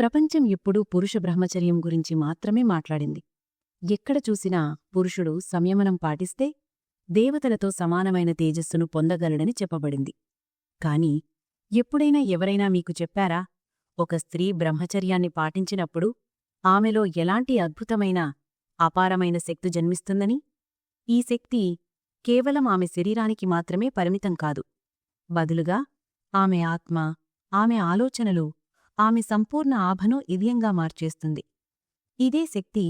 ప్రపంచం ఎప్పుడూ పురుష బ్రహ్మచర్యం గురించి మాత్రమే మాట్లాడింది. ఎక్కడ చూసినా పురుషుడు సంయమనం పాటిస్తే దేవతలతో సమానమైన తేజస్సును పొందగలడని చెప్పబడింది. కాని ఎప్పుడైనా ఎవరైనా మీకు చెప్పారా? ఒక స్త్రీ బ్రహ్మచర్యాన్ని పాటించినప్పుడు ఆమెలో ఎలాంటి అద్భుతమైన అపారమైన శక్తి జన్మిస్తుందని? ఈ శక్తి కేవలం ఆమె శరీరానికి మాత్రమే పరిమితం కాదు. బదులుగా ఆమె ఆత్మ ఆమె ఆలోచనలు ఆమె సంపూర్ణ ఆభను ఇదియంగా మార్చేస్తుంది. ఇదే శక్తి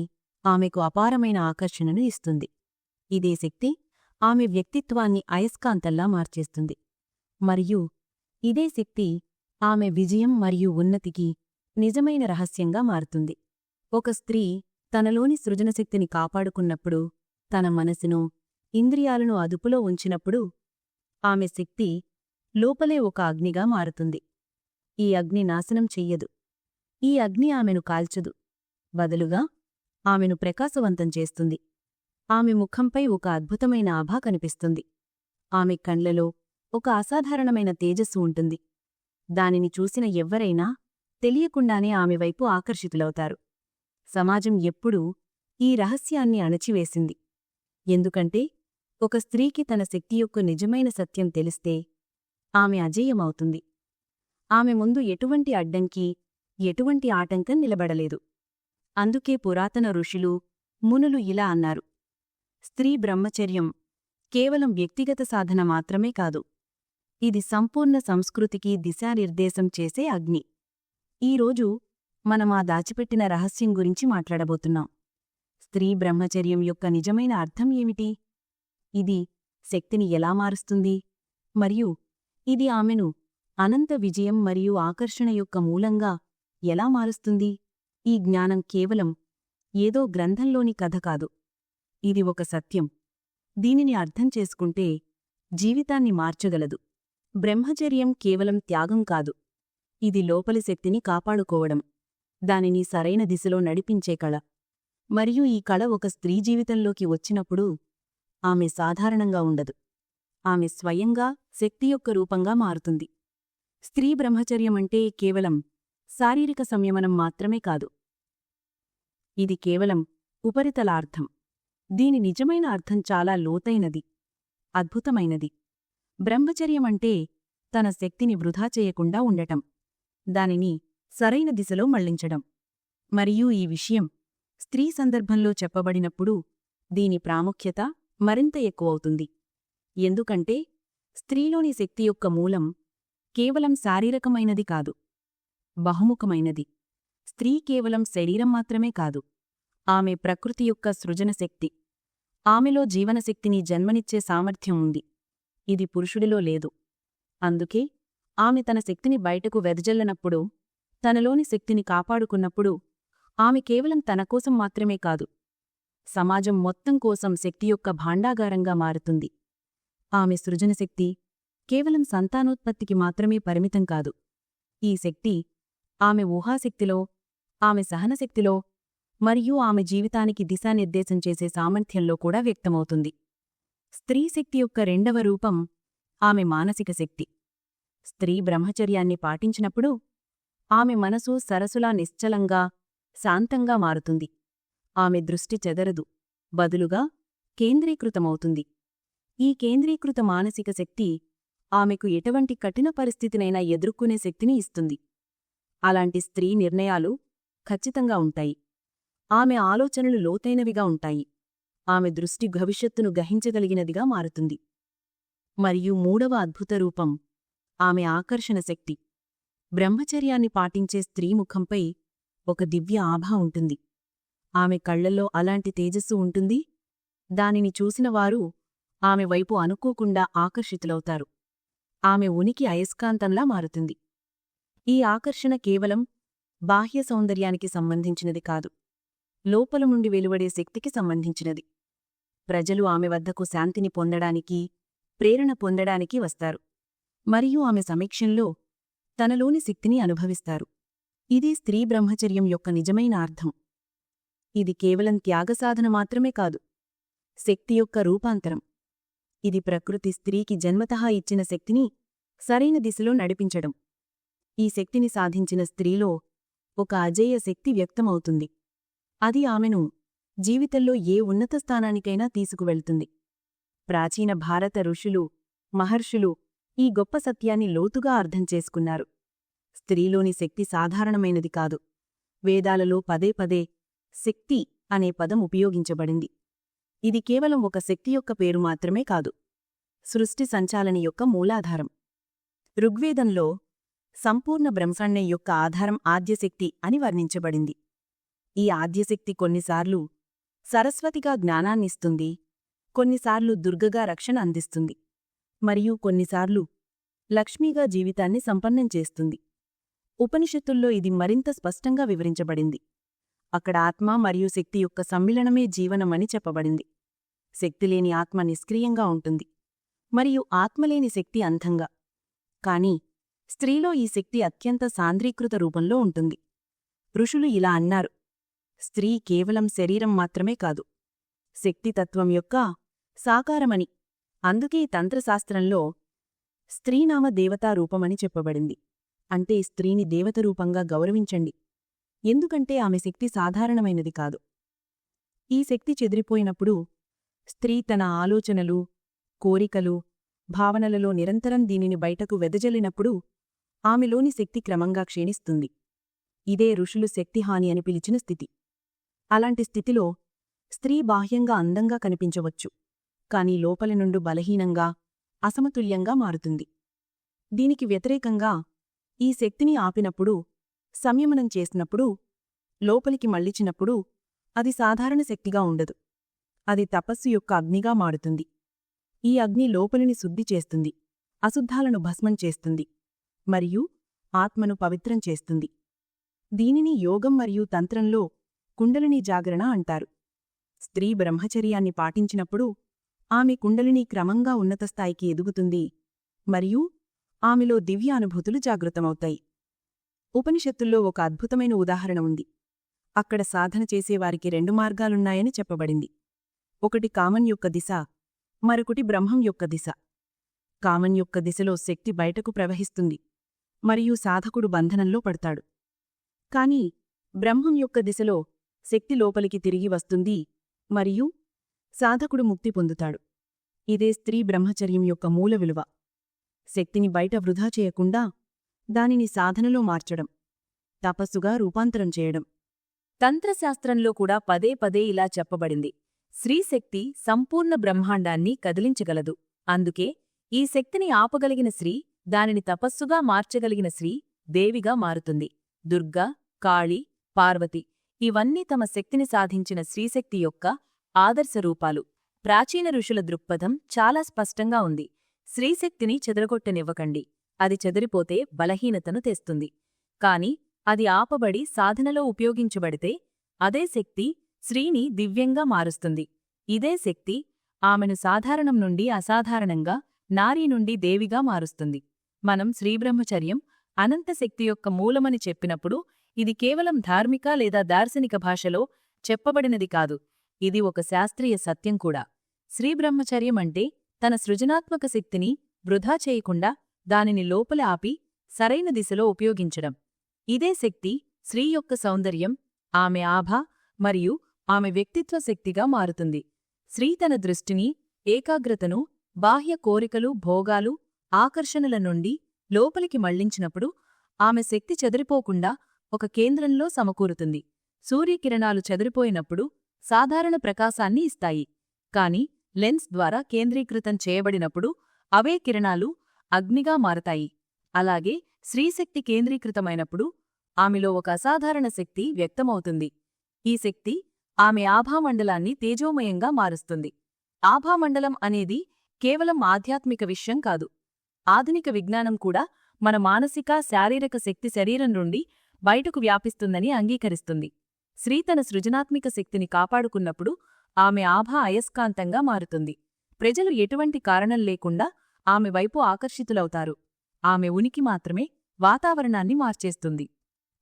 ఆమెకు అపారమైన ఆకర్షణను ఇస్తుంది. ఇదే శక్తి ఆమె వ్యక్తిత్వాన్ని అయస్కాంతల్లా మార్చేస్తుంది. మరియు ఇదే శక్తి ఆమె విజయం మరియు ఉన్నతికి నిజమైన రహస్యంగా మారుతుంది. ఒక స్త్రీ తనలోని సృజనశక్తిని కాపాడుకున్నప్పుడు తన మనసును ఇంద్రియాలను అదుపులో ఉంచినప్పుడు ఆమె శక్తి లోపలే ఒక అగ్నిగా మారుతుంది. ఈ అగ్ని నాశనం చెయ్యదు. ఈ అగ్ని ఆమెను కాల్చదు. బదులుగా ఆమెను ప్రకాశవంతం చేస్తుంది. ఆమె ముఖంపై ఒక అద్భుతమైన ఆభా కనిపిస్తుంది. ఆమె కండ్లలో ఒక అసాధారణమైన తేజస్సు ఉంటుంది. దానిని చూసిన ఎవ్వరైనా తెలియకుండానే ఆమె వైపు ఆకర్షితులవుతారు. సమాజం ఎప్పుడూ ఈ రహస్యాన్ని అణచివేసింది. ఎందుకంటే ఒక స్త్రీకి తన శక్తి యొక్క నిజమైన సత్యం తెలిస్తే ఆమె అజేయమవుతుంది. ఆమె ముందు ఎటువంటి అడ్డంకి ఎటువంటి ఆటంకం నిలబడలేదు. అందుకే పురాతన ఋషులు మునులు ఇలా అన్నారు. స్త్రీ బ్రహ్మచర్యం కేవలం వ్యక్తిగత సాధన మాత్రమే కాదు. ఇది సంపూర్ణ సంస్కృతికి దిశానిర్దేశం చేసే అగ్ని. ఈరోజు మనం ఆ దాచిపెట్టిన రహస్యం గురించి మాట్లాడబోతున్నాం. స్త్రీ బ్రహ్మచర్యం యొక్క నిజమైన అర్థం ఏమిటి? ఇది శక్తిని ఎలా మారుస్తుంది? మరియు ఇది ఆమెను అనంత విజయం మరియు ఆకర్షణ యొక్క మూలంగా ఎలా మారుస్తుంది? ఈ జ్ఞానం కేవలం ఏదో గ్రంథంలోని కథ కాదు. ఇది ఒక సత్యం. దీనిని అర్థం చేసుకుంటే జీవితాన్ని మార్చగలదు. బ్రహ్మచర్యం కేవలం త్యాగం కాదు. ఇది లోపలి శక్తిని కాపాడుకోవడం దానిని సరైన దిశలో నడిపించే కళ. మరియు ఈ కళ ఒక స్త్రీ జీవితంలోకి వచ్చినప్పుడు ఆమె సాధారణంగా ఉండదు. ఆమె స్వయంగా శక్తి యొక్క రూపంగా మారుతుంది. స్త్రీ బ్రహ్మచర్యమంటే కేవలం శారీరక సంయమనం మాత్రమే కాదు. ఇది కేవలం ఉపరితలార్థం. దీని నిజమైన అర్థం చాలా లోతైనది అద్భుతమైనది. బ్రహ్మచర్యమంటే తన శక్తిని వృధా చేయకుండా ఉండటం దానిని సరైన దిశలో మళ్ళించడం. మరియు ఈ విషయం స్త్రీ సందర్భంలో చెప్పబడినప్పుడు దీని ప్రాముఖ్యత మరింత ఎక్కువవుతుంది. ఎందుకంటే స్త్రీలోని శక్తి యొక్క మూలం కేవలం శారీరకమైనది కాదు. బహుముఖమైనది. స్త్రీ కేవలం శరీరం మాత్రమే కాదు. ఆమె ప్రకృతి యొక్క సృజనశక్తి. ఆమెలో జీవనశక్తిని జన్మనిచ్చే సామర్థ్యం ఉంది. ఇది పురుషుడిలో లేదు. అందుకే ఆమె తన శక్తిని బయటకు వెదజల్లనప్పుడు తనలోని శక్తిని కాపాడుకున్నప్పుడు ఆమె కేవలం తన కోసం మాత్రమే కాదు. సమాజం మొత్తం కోసం శక్తి యొక్క భాండాగారంగా మారుతుంది. ఆమె సృజనశక్తి కేవలం సంతానోత్పత్తికి మాత్రమే పరిమితం కాదు. ఈ శక్తి ఆమె ఊహాశక్తిలో ఆమె సహనశక్తిలో మరియు ఆమె జీవితానికి దిశానిర్దేశం చేసే సామర్థ్యంలో కూడా వ్యక్తమవుతుంది. స్త్రీ శక్తి యొక్క రెండవ రూపం ఆమె మానసిక శక్తి. స్త్రీ బ్రహ్మచర్యాన్ని పాటించినప్పుడు ఆమె మనసు సరసులా నిశ్చలంగా శాంతంగా మారుతుంది. ఆమె దృష్టి చెదరదు బదులుగా కేంద్రీకృతమవుతుంది. ఈ కేంద్రీకృత మానసిక శక్తి ఆమెకు ఎటువంటి కఠిన పరిస్థితినైనా ఎదుర్కొనే శక్తిని ఇస్తుంది. అలాంటి స్త్రీ నిర్ణయాలు ఖచ్చితంగా ఉంటాయి. ఆమె ఆలోచనలు లోతైనవిగా ఉంటాయి. ఆమె దృష్టి భవిష్యత్తును గ్రహించగలిగినదిగా మారుతుంది. మరియు మూడవ అద్భుత రూపం ఆమె ఆకర్షణ శక్తి. బ్రహ్మచర్యాన్ని పాటించే స్త్రీ ముఖంపై ఒక దివ్య ఆభా ఉంటుంది. ఆమె కళ్ళల్లో అలాంటి తేజస్సు ఉంటుంది. దానిని చూసినవారు ఆమె వైపు అనుకోకుండా ఆకర్షితులవుతారు. ఆమె ఉనికి అయస్కాంతంలా మారుతుంది. ఈ ఆకర్షణ కేవలం బాహ్య సౌందర్యానికి సంబంధించినది కాదు. లోపల నుండి వెలువడే శక్తికి సంబంధించినది. ప్రజలు ఆమె వద్దకు శాంతిని పొందడానికి ప్రేరణ పొందడానికి వస్తారు. మరియు ఆమె సమీక్షంలో తనలోని శక్తిని అనుభవిస్తారు. ఇది స్త్రీ బ్రహ్మచర్యం యొక్క నిజమైన అర్థం. ఇది కేవలం త్యాగసాధన మాత్రమే కాదు. శక్తి యొక్క రూపాంతరం. ఇది ప్రకృతి స్త్రీకి జన్మతహా ఇచ్చిన శక్తిని సరైన దిశలో నడిపించడం. ఈ శక్తిని సాధించిన స్త్రీలో ఒక అజేయ శక్తి వ్యక్తమవుతుంది. అది ఆమెను జీవితంలో ఏ ఉన్నత స్థానానికైనా తీసుకువెళ్తుంది. ప్రాచీన భారత ఋషులు మహర్షులు ఈ గొప్ప సత్యాన్ని లోతుగా అర్థం చేసుకున్నారు. స్త్రీలోని శక్తి సాధారణమైనది కాదు. వేదాలలో పదే పదే శక్తి అనే పదం ఉపయోగించబడింది. ఇది కేవలం ఒక శక్తి యొక్క పేరు మాత్రమే కాదు. సృష్టి సంచాలని యొక్క మూలాధారం. ఋగ్వేదంలో సంపూర్ణ బ్రహ్మాండం యొక్క ఆధారం ఆద్యశక్తి అని వర్ణించబడింది. ఈ ఆద్యశక్తి కొన్నిసార్లు సరస్వతిగా జ్ఞానాన్నిస్తుంది కొన్నిసార్లు దుర్గగా రక్షణ అందిస్తుంది మరియు కొన్నిసార్లు లక్ష్మీగా జీవితాన్ని సంపన్నం చేస్తుంది. ఉపనిషత్తుల్లో ఇది మరింత స్పష్టంగా వివరించబడింది. అక్కడ ఆత్మ మరియు శక్తి యొక్క సమ్మిళనమే జీవనమని చెప్పబడింది. శక్తిలేని ఆత్మ నిష్క్రియంగా ఉంటుంది. మరియు ఆత్మలేని శక్తి అంధంగా. కాని స్త్రీలో ఈ శక్తి అత్యంత సాంద్రీకృత రూపంలో ఉంటుంది. ఋషులు ఇలా అన్నారు. స్త్రీ కేవలం శరీరం మాత్రమే కాదు. శక్తితత్వం యొక్క సాకారమని. అందుకే తంత్రశాస్త్రంలో స్త్రీనామ దేవతా రూపమని చెప్పబడింది. అంటే స్త్రీని దేవత రూపంగా గౌరవించండి. ఎందుకంటే ఆమె శక్తి సాధారణమైనది కాదు. ఈ శక్తి చెదిరిపోయినప్పుడు స్త్రీ తన ఆలోచనలు కోరికలు భావనలలో నిరంతరం దీనిని బయటకు వెదజల్లినప్పుడు ఆమెలోని శక్తి క్రమంగా క్షీణిస్తుంది. ఇదే ఋషులు శక్తిహాని అని పిలిచిన స్థితి. అలాంటి స్థితిలో స్త్రీ బాహ్యంగా అందంగా కనిపించవచ్చు కాని లోపలి నుండు బలహీనంగా అసమతుల్యంగా మారుతుంది. దీనికి వ్యతిరేకంగా ఈ శక్తిని ఆపినప్పుడు సంయమనం చేసినప్పుడు లోపలికి మళ్ళిచినప్పుడు అది సాధారణ శక్తిగా ఉండదు. అది తపస్సు యొక్క అగ్నిగా మారుతుంది. ఈ అగ్ని లోపలిని శుద్ధి చేస్తుంది. అశుద్ధాలను భస్మం చేస్తుంది. మరియు ఆత్మను పవిత్రం చేస్తుంది. దీనిని యోగం మరియు తంత్రంలో కుండలిని జాగరణ అంటారు. స్త్రీ బ్రహ్మచర్యాన్ని పాటించినప్పుడు ఆమె కుండలిని క్రమంగా ఉన్నత స్థాయికి ఎదుగుతుంది మరియు ఆమెలో దివ్య అనుభూతులు జాగృతమవుతాయి. ఉపనిషత్తుల్లో ఒక అద్భుతమైన ఉదాహరణ ఉంది. అక్కడ సాధన చేసేవారికి రెండు మార్గాలున్నాయని చెప్పబడింది. ఒకటి కామన్ యొక్క దిశ మరొకటి బ్రహ్మం యొక్క దిశ. కామన్ యొక్క దిశలో శక్తి బయటకు ప్రవహిస్తుంది మరియు సాధకుడు బంధనంలో పడతాడు. కాని బ్రహ్మం యొక్క దిశలో శక్తి లోపలికి తిరిగి వస్తుంది మరియు సాధకుడు ముక్తి పొందుతాడు. ఇదే స్త్రీ బ్రహ్మచర్యం యొక్క మూల విలువ. శక్తిని బయట వృధా చేయకుండా దానిని సాధనలో మార్చడం తపస్సుగా రూపాంతరం చేయడం. తంత్రశాస్త్రంలో కూడా పదే పదే ఇలా చెప్పబడింది. స్త్రీశక్తి సంపూర్ణ బ్రహ్మాండాన్ని కదిలించగలదు. అందుకే ఈ శక్తిని ఆపగలిగిన స్త్రీ దానిని తపస్సుగా మార్చగలిగిన స్త్రీ దేవిగా మారుతుంది. దుర్గా కాళి పార్వతి ఇవన్నీ తమ శక్తిని సాధించిన స్త్రీశక్తి యొక్క ఆదర్శ రూపాలు. ప్రాచీన ఋషుల దృక్పథం చాలా స్పష్టంగా ఉంది. స్త్రీశక్తిని చెదరగొట్టనివ్వకండి. అది చెదిరిపోతే బలహీనతను తెస్తుంది. కాని అది ఆపబడి సాధనలో ఉపయోగించబడితే అదే శక్తి శ్రీని దివ్యంగా మారుస్తుంది. ఇదే శక్తి ఆమెను సాధారణం నుండి అసాధారణంగా నారీ నుండి దేవిగా మారుస్తుంది. మనం శ్రీబ్రహ్మచర్యం అనంత శక్తి యొక్క మూలమని చెప్పినప్పుడు ఇది కేవలం ధార్మిక లేదా దార్శనిక భాషలో చెప్పబడినది కాదు. ఇది ఒక శాస్త్రీయ సత్యం కూడా. శ్రీబ్రహ్మచర్యం అంటే తన సృజనాత్మక శక్తిని వృధా చేయకుండా దానిని లోపల ఆపి సరైన దిశలో ఉపయోగించడం. ఇదే శక్తి స్త్రీ యొక్క సౌందర్యం ఆమె ఆభ మరియు ఆమె వ్యక్తిత్వ శక్తిగా మారుతుంది. స్త్రీ తన దృష్టిని ఏకాగ్రతను బాహ్య కోరికలు భోగాలు ఆకర్షణల నుండి లోపలికి మళ్ళించినప్పుడు ఆమె శక్తి చెదిరిపోకుండా ఒక కేంద్రంలో సమకూరుతుంది. సూర్యకిరణాలు చెదిరిపోయినప్పుడు సాధారణ ప్రకాశాన్ని ఇస్తాయి. కాని లెన్స్ ద్వారా కేంద్రీకృతం చేయబడినప్పుడు అవే కిరణాలు అగ్నిగా మారతాయి. అలాగే స్త్రీశక్తి కేంద్రీకృతమైనప్పుడు ఆమెలో ఒక అసాధారణ శక్తి వ్యక్తమవుతుంది. ఈ శక్తి ఆమె ఆభామండలాన్ని తేజోమయంగా మారుస్తుంది. ఆభామండలం అనేది కేవలం ఆధ్యాత్మిక విషయం కాదు. ఆధునిక విజ్ఞానం కూడా మన మానసిక శారీరక శక్తి శరీరం నుండి బయటకు వ్యాపిస్తుందని అంగీకరిస్తుంది. స్త్రీ తన సృజనాత్మిక శక్తిని కాపాడుకున్నప్పుడు ఆమె ఆభా అయస్కాంతంగా మారుతుంది. ప్రజలు ఎటువంటి కారణం లేకుండా ఆమె వైపు ఆకర్షితులవుతారు. ఆమె ఉనికి మాత్రమే వాతావరణాన్ని మార్చేస్తుంది.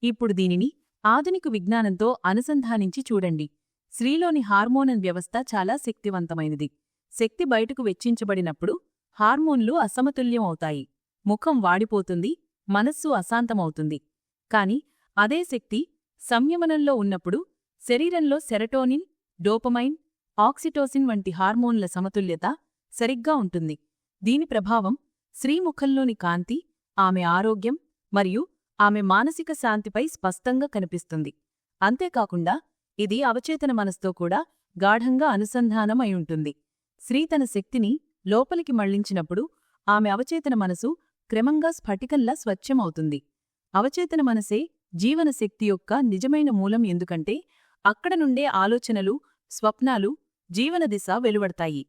ఇప్పుడు దీనిని ఆధునిక విజ్ఞానంతో అనుసంధానించి చూడండి. స్త్రీలోని హార్మోనల్ వ్యవస్థ చాలా శక్తివంతమైనది. శక్తి బయటకు వెచ్చించబడినప్పుడు హార్మోన్లు అసమతుల్యం అవుతాయి ముఖం వాడిపోతుంది మనస్సు అశాంతమవుతుంది. కాని అదే శక్తి సంయమనంలో ఉన్నప్పుడు శరీరంలో సెరటోనిన్ డోపమైన్ ఆక్సిటోసిన్ వంటి హార్మోన్ల సమతుల్యత సరిగ్గా ఉంటుంది. దీని ప్రభావం శ్రీముఖంలోని కాంతి ఆమె ఆరోగ్యం మరియు ఆమె మానసిక శాంతిపై స్పష్టంగా కనిపిస్తుంది. అంతేకాకుండా ఇది అవచేతన మనస్తో కూడా గాఢంగా అనుసంధానం అయి ఉంటుంది. స్త్రీ తన శక్తిని లోపలికి మళ్ళించినప్పుడు ఆమె అవచేతన మనసు క్రమంగా స్ఫటికంలా స్వచ్ఛమవుతుంది. అవచేతన మనసే జీవనశక్తి యొక్క నిజమైన మూలం ఎందుకంటే అక్కడ నుండే ఆలోచనలు స్వప్నాలు జీవన దిశ వెలువడతాయి.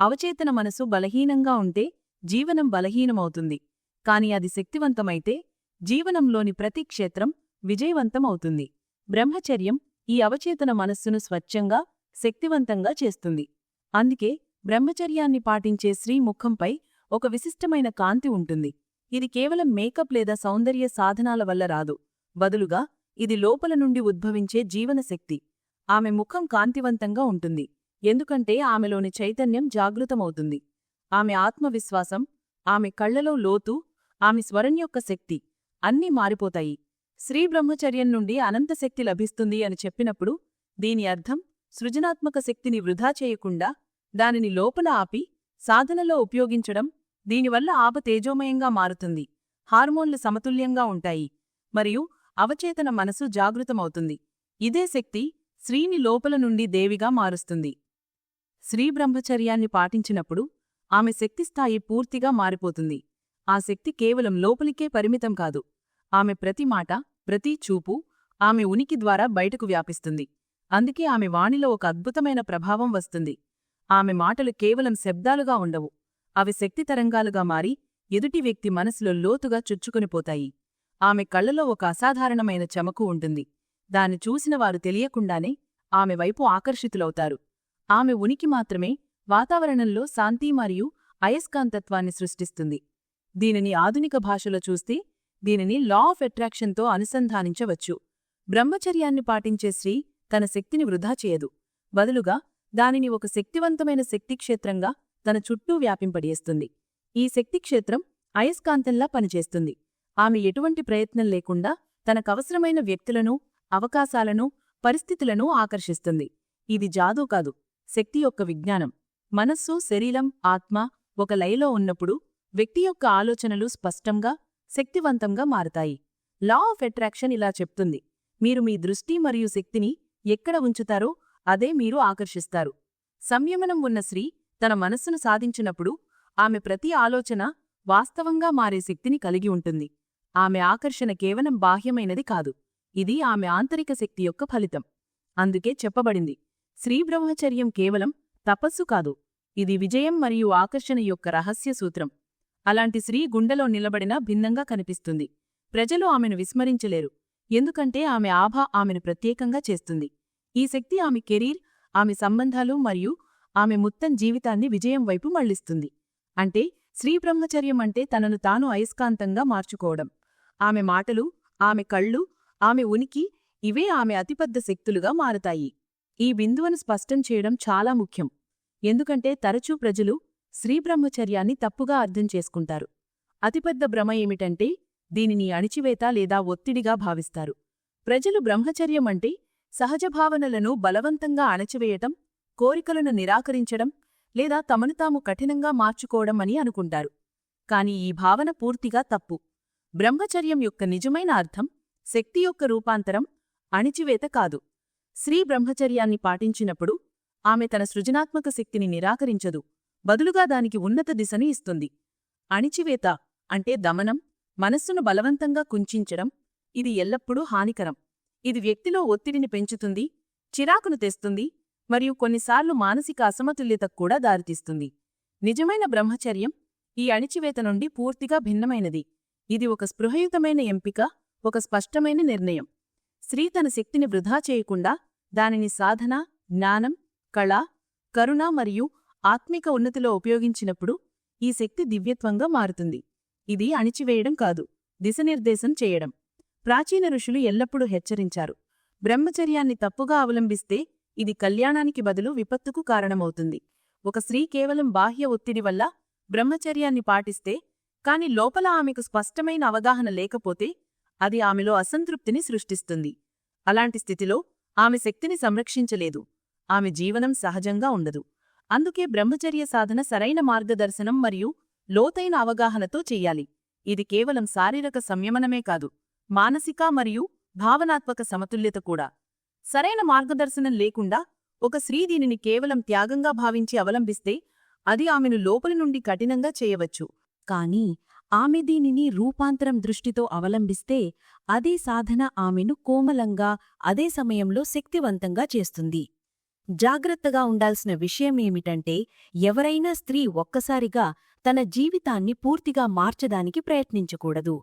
అవచేతన మనసు బలహీనంగా ఉంటే జీవనం బలహీనమవుతుంది. కాని అది శక్తివంతమైతే జీవనంలోని ప్రతి క్షేత్రం విజయవంతం అవుతుంది బ్రహ్మచర్యం ఈ అవచేతన మనస్సును స్వచ్ఛంగా శక్తివంతంగా చేస్తుంది. అందుకే బ్రహ్మచర్యాన్ని పాటించే స్త్రీ ముఖంపై ఒక విశిష్టమైన కాంతి ఉంటుంది. ఇది కేవలం మేకప్ లేదా సౌందర్య సాధనాల వల్ల రాదు. బదులుగా ఇది లోపల నుండి ఉద్భవించే జీవనశక్తి ఆమె ముఖం కాంతివంతంగా ఉంటుంది. ఎందుకంటే ఆమెలోని చైతన్యం జాగృతమవుతుంది. ఆమె ఆత్మవిశ్వాసం ఆమె కళ్ళలో లోతు ఆమె స్వరం యొక్క శక్తి అన్నీ మారిపోతాయి. శ్రీ బ్రహ్మచర్యం నుండి అనంత శక్తి లభిస్తుంది అని చెప్పినప్పుడు దీని అర్థం సృజనాత్మక శక్తిని వృధా చేయకుండా దానిని లోపల ఆపి సాధనలో ఉపయోగించడం దీనివల్ల ఆప తేజోమయంగా మారుతుంది. హార్మోన్లు సమతుల్యంగా ఉంటాయి. మరియు అవచేతన మనసు జాగృతమవుతుంది. ఇదే శక్తి శ్రీని లోపల నుండి దేవిగా మారుస్తుంది. శ్రీబ్రహ్మచర్యాన్ని పాటించినప్పుడు ఆమె శక్తిస్థాయి పూర్తిగా మారిపోతుంది. ఆ శక్తి కేవలం లోపలికే పరిమితం కాదు. ఆమె ప్రతి మాట ప్రతి చూపు ఆమె ఉనికి ద్వారా బయటకు వ్యాపిస్తుంది. అందుకే ఆమె వాణిలో ఒక అద్భుతమైన ప్రభావం వస్తుంది. ఆమె మాటలు కేవలం శబ్దాలుగా ఉండవు. అవి శక్తి తరంగాలుగా మారి ఎదుటి వ్యక్తి మనసులో లోతుగా చుచ్చుకునిపోతాయి ఆమె కళ్ళలో ఒక అసాధారణమైన చెమకు ఉంటుంది. దాన్ని చూసిన వారు తెలియకుండానే ఆమె వైపు ఆకర్షితులవుతారు. ఆమె ఉనికి మాత్రమే వాతావరణంలో శాంతి మరియు అయస్కాంతత్వాన్ని సృష్టిస్తుంది. దీనిని ఆధునిక భాషలో చూస్తే దీనిని లా ఆఫ్ అట్రాక్షన్తో అనుసంధానించవచ్చు. బ్రహ్మచర్యాన్ని పాటించే స్త్రీ తన శక్తిని వృధా చేయదు. బదులుగా దానిని ఒక శక్తివంతమైన శక్తిక్షేత్రంగా తన చుట్టూ వ్యాపింపడేస్తుంది ఈ శక్తిక్షేత్రం అయస్కాంతంలా పనిచేస్తుంది. ఆమె ఎటువంటి ప్రయత్నం లేకుండా తనకవసరమైన వ్యక్తులను అవకాశాలను పరిస్థితులను ఆకర్షిస్తుంది. ఇది జాదూ కాదు శక్తి యొక్క విజ్ఞానం. మనస్సు శరీరం ఆత్మ ఒక లయలో ఉన్నప్పుడు వ్యక్తి యొక్క ఆలోచనలు స్పష్టంగా శక్తివంతంగా మారతాయి. లా ఆఫ్ అట్రాక్షన్ ఇలా చెప్తుంది. మీరు మీ దృష్టి మరియు శక్తిని ఎక్కడ ఉంచుతారో అదే మీరు ఆకర్షిస్తారు. సంయమనం ఉన్న స్త్రీ తన మనస్సును సాధించినప్పుడు ఆమె ప్రతి ఆలోచన వాస్తవంగా మారే శక్తిని కలిగి ఉంటుంది. ఆమె ఆకర్షణ కేవలం బాహ్యమైనది కాదు. ఇది ఆమె ఆంతరిక శక్తి యొక్క ఫలితం. అందుకే చెప్పబడింది. శ్రీబ్రహ్మచర్యం కేవలం తపస్సు కాదు. ఇది విజయం మరియు ఆకర్షణ యొక్క రహస్య సూత్రం. అలాంటి స్త్రీ గుండెలో నిలబడినా భిన్నంగా కనిపిస్తుంది. ప్రజలు ఆమెను విస్మరించలేరు. ఎందుకంటే ఆమె ఆభా ఆమెను ప్రత్యేకంగా చేస్తుంది. ఈ శక్తి ఆమె కెరీర్ ఆమె సంబంధాలు మరియు ఆమె మొత్తం జీవితాన్ని విజయం వైపు మళ్ళిస్తుంది అంటే స్త్రీ బ్రహ్మచర్యం అంటే తనను తాను అయస్కాంతంగా మార్చుకోవడం. ఆమె మాటలు ఆమె కళ్ళు ఆమె ఉనికి ఇవే ఆమె అతిపెద్ద శక్తులుగా మారతాయి. ఈ బిందువును స్పష్టం చేయడం చాలా ముఖ్యం. ఎందుకంటే తరచూ ప్రజలు శ్రీబ్రహ్మచర్యాన్ని తప్పుగా అర్థం చేసుకుంటారు. అతిపెద్ద భ్రమ ఏమిటంటే దీనిని అణిచివేత లేదా ఒత్తిడిగా భావిస్తారు. ప్రజలు బ్రహ్మచర్యం అంటే సహజ భావనలను బలవంతంగా అణచివేయటం కోరికలను నిరాకరించడం లేదా తమను తాము కఠినంగా మార్చుకోవడం అని అనుకుంటారు. కాని ఈ భావన పూర్తిగా తప్పు. బ్రహ్మచర్యం యొక్క నిజమైన అర్థం శక్తి యొక్క రూపాంతరం అణిచివేత కాదు. స్త్రీ బ్రహ్మచర్యాన్ని పాటించినప్పుడు ఆమె తన సృజనాత్మక శక్తిని నిరాకరించదు. బదులుగా దానికి ఉన్నత దిశని ఇస్తుంది. అణిచివేత అంటే దమనం మనస్సును బలవంతంగా కుంచించడం ఇది ఎల్లప్పుడూ హానికరం. ఇది వ్యక్తిలో ఒత్తిడిని పెంచుతుంది చిరాకును తెస్తుంది మరియు కొన్నిసార్లు మానసిక అసమతుల్యతకు కూడా దారితీస్తుంది. నిజమైన బ్రహ్మచర్యం ఈ అణిచివేత నుండి పూర్తిగా భిన్నమైనది. ఇది ఒక స్పృహయుతమైన ఎంపిక ఒక స్పష్టమైన నిర్ణయం. స్త్రీ తన శక్తిని వృధా చేయకుండా దానిని సాధన జ్ఞానం కళ కరుణ మరియు ఆత్మిక ఉన్నతిలో ఉపయోగించినప్పుడు ఈ శక్తి దివ్యత్వంగా మారుతుంది. ఇది అణిచివేయడం కాదు దిశనిర్దేశం చేయడం. ప్రాచీన ఋషులు ఎల్లప్పుడూ హెచ్చరించారు. బ్రహ్మచర్యాన్ని తప్పుగా అవలంబిస్తే ఇది కళ్యాణానికి బదులు విపత్తుకు కారణమవుతుంది. ఒక స్త్రీ కేవలం బాహ్య ఒత్తిడి వల్ల బ్రహ్మచర్యాన్ని పాటిస్తే కాని లోపల ఆమెకు స్పష్టమైన అవగాహన లేకపోతే అది ఆమెలో అసంతృప్తిని సృష్టిస్తుంది. అలాంటి స్థితిలో ఆమె శక్తిని సంరక్షించలేదు. ఆమె జీవనం సహజంగా ఉండదు. అందుకే బ్రహ్మచర్య సాధన సరైన మార్గదర్శనం మరియు లోతైన అవగాహనతో చెయ్యాలి ఇది కేవలం శారీరక సంయమనమే కాదు మానసిక మరియు భావనాత్మక సమతుల్యత కూడా. సరైన మార్గదర్శనం లేకుండా ఒక స్త్రీ దీనిని కేవలం త్యాగంగా భావించి అవలంబిస్తే అది ఆమెను లోపలి నుండి కఠినంగా చేయవచ్చు. కాని ఆమె దీనిని రూపాంతరం దృష్టితో అవలంబిస్తే అదే సాధన ఆమెను కోమలంగా అదే సమయంలో శక్తివంతంగా చేస్తుంది. జాగ్రత్తగా ఉండాల్సిన విషయమేమిటంటే ఎవరైనా స్త్రీ ఒక్కసారిగా తన జీవితాన్ని పూర్తిగా మార్చడానికి ప్రయత్నించకూడదు.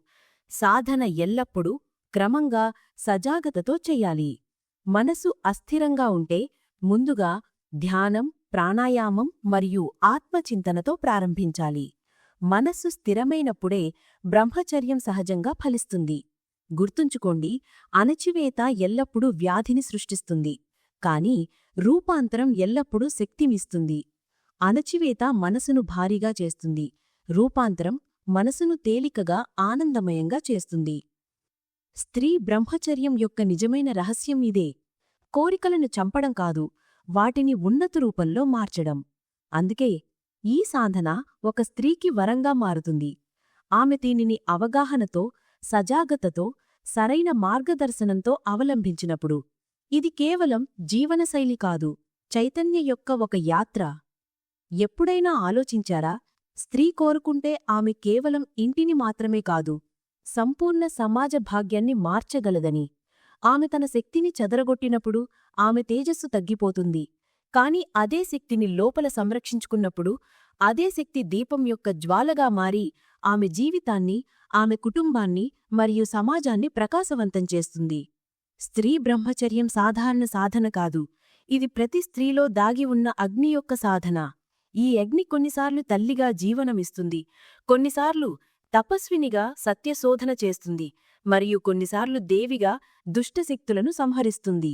సాధన ఎల్లప్పుడూ క్రమంగా సజాగతతో చెయ్యాలి మనసు అస్థిరంగా ఉంటే ముందుగా ధ్యానం ప్రాణాయామం మరియు ఆత్మచింతనతో ప్రారంభించాలి. మనస్సు స్థిరమైనప్పుడే బ్రహ్మచర్యం సహజంగా ఫలిస్తుంది. గుర్తుంచుకోండి అణచివేత ఎల్లప్పుడూ వ్యాధిని సృష్టిస్తుంది. కాని రూపాంతరం ఎల్లప్పుడూ శక్తినిస్తుంది. అణచివేత మనసును భారీగా చేస్తుంది. రూపాంతరం మనసును తేలికగా ఆనందమయంగా చేస్తుంది. స్త్రీ బ్రహ్మచర్యం యొక్క నిజమైన రహస్యం ఇదే. కోరికలను చంపడం కాదు వాటిని ఉన్నత రూపంలో మార్చడం. అందుకే ఈ సాధన ఒక స్త్రీకి వరంగా మారుతుంది. ఆమె దీనిని అవగాహనతో సజాగతతో సరైన మార్గదర్శనంతో అవలంబించినప్పుడు ఇది కేవలం జీవనశైలి కాదు చైతన్య యొక్క ఒక యాత్ర. ఎప్పుడైనా ఆలోచించారా? స్త్రీ కోరుకుంటే ఆమె కేవలం ఇంటిని మాత్రమే కాదు సంపూర్ణ సమాజ భాగ్యాన్ని మార్చగలదని. ఆమె తన శక్తిని చెదరగొట్టినప్పుడు ఆమె తేజస్సు తగ్గిపోతుంది. కాని అదే శక్తిని లోపల సంరక్షించుకున్నప్పుడు అదే శక్తి దీపం యొక్క జ్వాలగా మారి ఆమె జీవితాన్ని ఆమె కుటుంబాన్ని మరియు సమాజాన్ని ప్రకాశవంతం చేస్తుంది. స్త్రీ బ్రహ్మచర్యం సాధారణ సాధన కాదు. ఇది ప్రతి స్త్రీలో దాగి ఉన్న అగ్ని యొక్క సాధన. ఈ అగ్ని కొన్నిసార్లు తల్లిగా జీవనమిస్తుంది కొన్నిసార్లు తపస్వినిగా సత్యశోధన చేస్తుంది. మరియు కొన్నిసార్లు దేవిగా దుష్టశక్తులను సంహరిస్తుంది.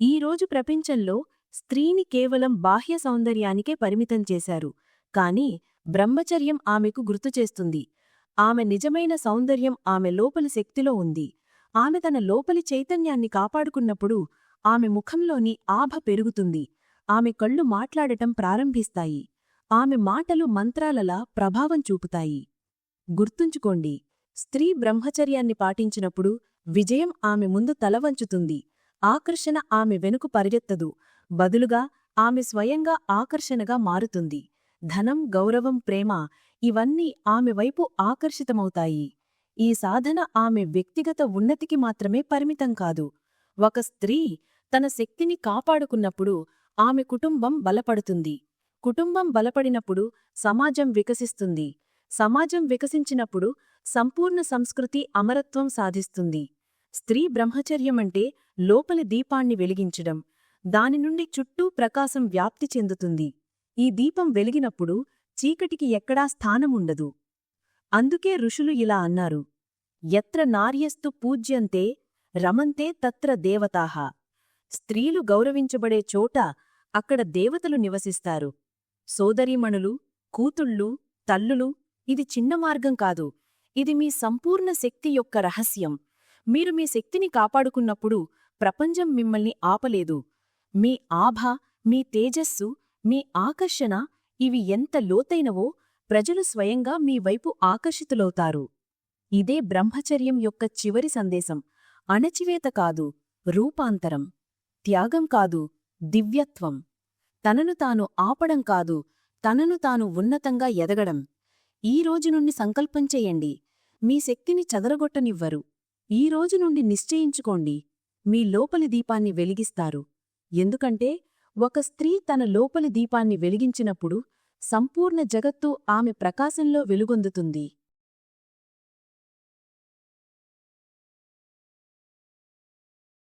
ఈరోజు ప్రపంచంలో స్త్రీని కేవలం బాహ్య సౌందర్యానికే పరిమితం చేశారు. కాని బ్రహ్మచర్యం ఆమెకు గుర్తుచేస్తుంది ఆమె నిజమైన సౌందర్యం ఆమె లోపలి శక్తిలో ఉంది. ఆమె తన లోపలి చైతన్యాన్ని కాపాడుకున్నప్పుడు ఆమె ముఖంలోని ఆభ పెరుగుతుంది. ఆమె కళ్ళు మాట్లాడటం ప్రారంభిస్తాయి. ఆమె మాటలు మంత్రాలలా ప్రభావం చూపుతాయి. గుర్తుంచుకోండి స్త్రీ బ్రహ్మచర్యాన్ని పాటించినప్పుడు విజయం ఆమె ముందు తలవంచుతుంది ఆకర్షణ ఆమె వెనుక పరిగెత్తదు. బదులుగా ఆమె స్వయంగా ఆకర్షణగా మారుతుంది. ధనం గౌరవం ప్రేమ ఇవన్నీ ఆమె వైపు ఆకర్షితమవుతాయి. ఈ సాధన ఆమె వ్యక్తిగత ఉన్నతికి మాత్రమే పరిమితం కాదు. ఒక స్త్రీ తన శక్తిని కాపాడుకున్నప్పుడు ఆమె కుటుంబం బలపడుతుంది. కుటుంబం బలపడినప్పుడు సమాజం వికసిస్తుంది. సమాజం వికసించినప్పుడు సంపూర్ణ సంస్కృతి అమరత్వం సాధిస్తుంది. స్త్రీ బ్రహ్మచర్యమంటే లోపలి దీపాన్ని వెలిగించడం దాని నుండి చుట్టూ ప్రకాశం వ్యాప్తి చెందుతుంది. ఈ దీపం వెలిగినప్పుడు చీకటికి ఎక్కడా స్థానముండదు. అందుకే ఋషులు ఇలా అన్నారు. ఎత్ర నార్యస్తు పూజ్యంతే రమంతే తత్ర దేవతాహ స్త్రీలు గౌరవించబడే చోట అక్కడ దేవతలు నివసిస్తారు. సోదరీమణులు కూతుళ్ళు తల్లులు ఇది చిన్న మార్గం కాదు. ఇది మీ సంపూర్ణ శక్తి యొక్క రహస్యం. మీరు మీ శక్తిని కాపాడుకున్నప్పుడు ప్రపంచం మిమ్మల్ని ఆపలేదు. మీ ఆభ మీ తేజస్సు మీ ఆకర్షణ ఇవి ఎంత లోతైనవో ప్రజలు స్వయంగా మీ వైపు ఆకర్షితులవుతారు. ఇదే బ్రహ్మచర్యం యొక్క చివరి సందేశం. అణచివేత కాదు రూపాంతరం. త్యాగం కాదు దివ్యత్వం. తనను తాను ఆపడం కాదు తనను తాను ఉన్నతంగా ఎదగడం. ఈ రోజు నుండి సంకల్పం చెయ్యండి మీ శక్తిని చదరగొట్టనివ్వరు. ఈ రోజు నుండి నిశ్చయించుకోండి. మీ లోపలి దీపాన్ని వెలిగిస్తారు. ఎందుకంటే ఒక స్త్రీ తన లోపలి దీపాన్ని వెలిగించినప్పుడు సంపూర్ణ జగత్తు ఆమె ప్రకాశంలో వెలుగొందుతుంది.